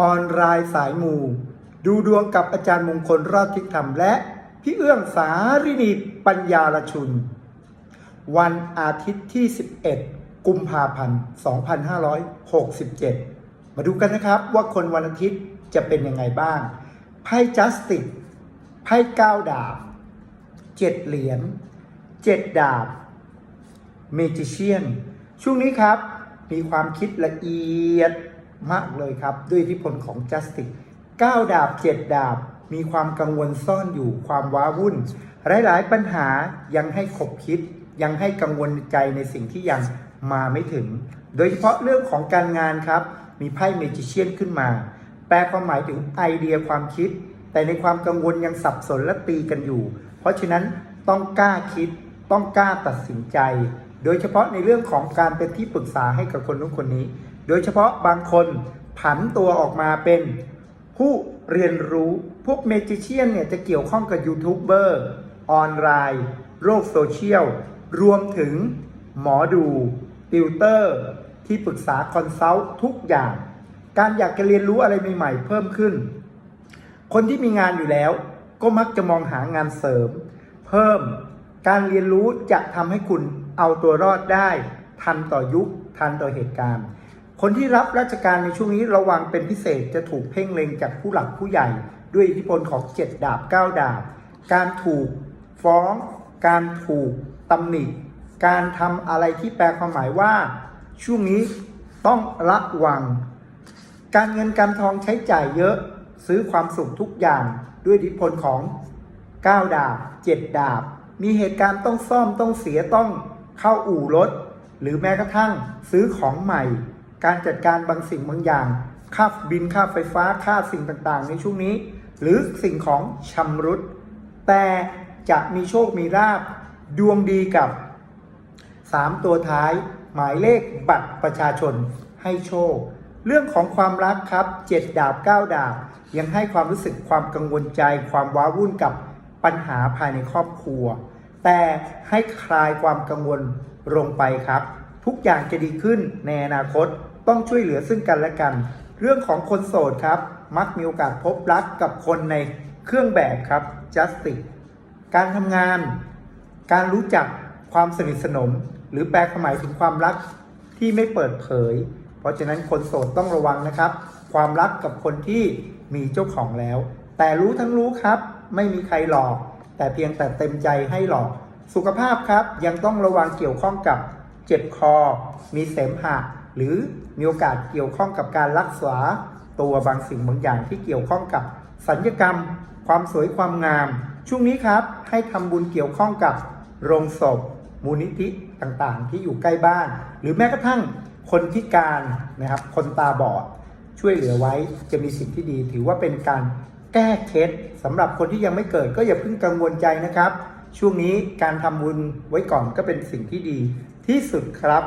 ออนไลน์สายมูดูดวงกับอาจารย์มงคลรอดทิศธรรมและพี่เอื้องสารินีปัญญาลชุน วันอาทิตย์ที่ 11 กุมภาพันธ์ 2567 มาดูกันนะครับว่าคนวันอาทิตย์จะเป็นยังไงบ้าง ไพ่จัสติกไพ่ก้าดาบเจ็ดเหรียญเจ็ดดาบเมจิเชียน ช่วงนี้ครับ มีความคิดละเอียด มากเลยครับ ด้วยอิทธิพลของจัสติก9ดาบ 7 ดาบ มีความกังวลซ่อนอยู่ความว้าวุ่น หลาย ๆ ปัญหายังให้ขบคิด ยังให้กังวลใจในสิ่งที่ยังมาไม่ถึง โดยเฉพาะเรื่องของการงานครับ มีไพ่เมจิเชียนขึ้นมา แปลความหมายถึงไอเดียความคิด แต่ในความกังวลยังสับสนและตีกันอยู่ เพราะฉะนั้นต้องกล้าคิด ต้องกล้าตัดสินใจ โดยเฉพาะในเรื่องของการเป็นที่ปรึกษาให้กับคนนู้นคนนี้ โดยเฉพาะบางคนผันตัวออกมาเป็นผู้เรียนรู้พวกเมจิเชียนเนี่ยจะเกี่ยวข้องกับยูทูบเบอร์ออนไลน์โลกโซเชียล รวมถึงหมอดูติวเตอร์ ที่ปรึกษาคอนซัลท์ทุกอย่าง การอยากจะเรียนรู้อะไรใหม่ๆ เพิ่มขึ้น คนที่มีงานอยู่แล้ว ก็มักจะมองหางานเสริม เพิ่ม การเรียนรู้จะทำให้คุณเอาตัวรอดได้ ทันต่อยุค ทันต่อเหตุการณ์ คนที่รับราชการในช่วงนี้ระวังเป็นพิเศษจะถูกเพ่งเล็งจากผู้หลักผู้ใหญ่ ด้วยอิทธิพลของเจ็ดดาบเก้าดาบ การถูกฟ้อง การถูกตำหนิ การทำอะไรที่แปลความหมายว่า ช่วงนี้ต้องระวัง การเงินการทองใช้จ่ายเยอะซื้อความสุขทุกอย่างด้วยอิทธิพลของ 9 ดาบ 7 ดาบ มีเหตุการณ์ต้องซ่อมต้องเสียต้องเข้าอู่รถ หรือแม้กระทั่งซื้อของใหม่ การจัดการบางสิ่งบางอย่าง ค่าบินค่าไฟฟ้าค่าสิ่งต่างๆ ในช่วงนี้ หรือสิ่งของชำรุด แต่จะมีโชคมีลาบดวงดีกับ 3 ตัวท้าย หมายเลขบัตรประชาชนให้โชค เรื่องของความรักครับ 7 ดาบ 9 ดาบ ยังให้ความรู้สึกความกังวลใจ ความว้าวุ่นกับปัญหาภายในครอบครัว แต่ให้คลายความกังวลลงไปครับ ทุกอย่างจะดีขึ้นในอนาคตต้องช่วยเหลือซึ่งกันและกัน เรื่องของคนโสดครับ มักมีโอกาสพบรักกับคนในเครื่องแบบครับ justice การทำงาน การรู้จักความสนิทสนม หรือแปลความหมายถึงความรักที่ไม่เปิดเผย เพราะฉะนั้นคนโสดต้องระวังนะครับ ความรักกับคนที่มีเจ้าของแล้ว แต่รู้ทั้งรู้ครับ ไม่มีใครหลอก แต่เพียงแต่เต็มใจให้หลอก สุขภาพครับยังต้องระวังเกี่ยวข้องกับเจ็บคอ มีเสมหะ หรือมีโอกาสเกี่ยวข้องกับการรักษาตัวบางสิ่งบางอย่างที่เกี่ยวข้องกับสัญญกรรม ความสวยความงาม ช่วงนี้ครับให้ทำบุญเกี่ยวข้องกับโรงศพ มูลนิธิต่างๆ ที่อยู่ใกล้บ้าน หรือแม้กระทั่งคนพิการนะครับ คนตาบอดช่วยเหลือไว้จะมีสิ่งที่ดีถือว่าเป็นการ แก้เคล็ดสำหรับคนที่ยังไม่เกิดก็อย่าเพิ่งกังวลใจนะครับ ช่วงนี้การทำบุญไว้ก่อนก็เป็นสิ่งที่ดีที่สุดครับ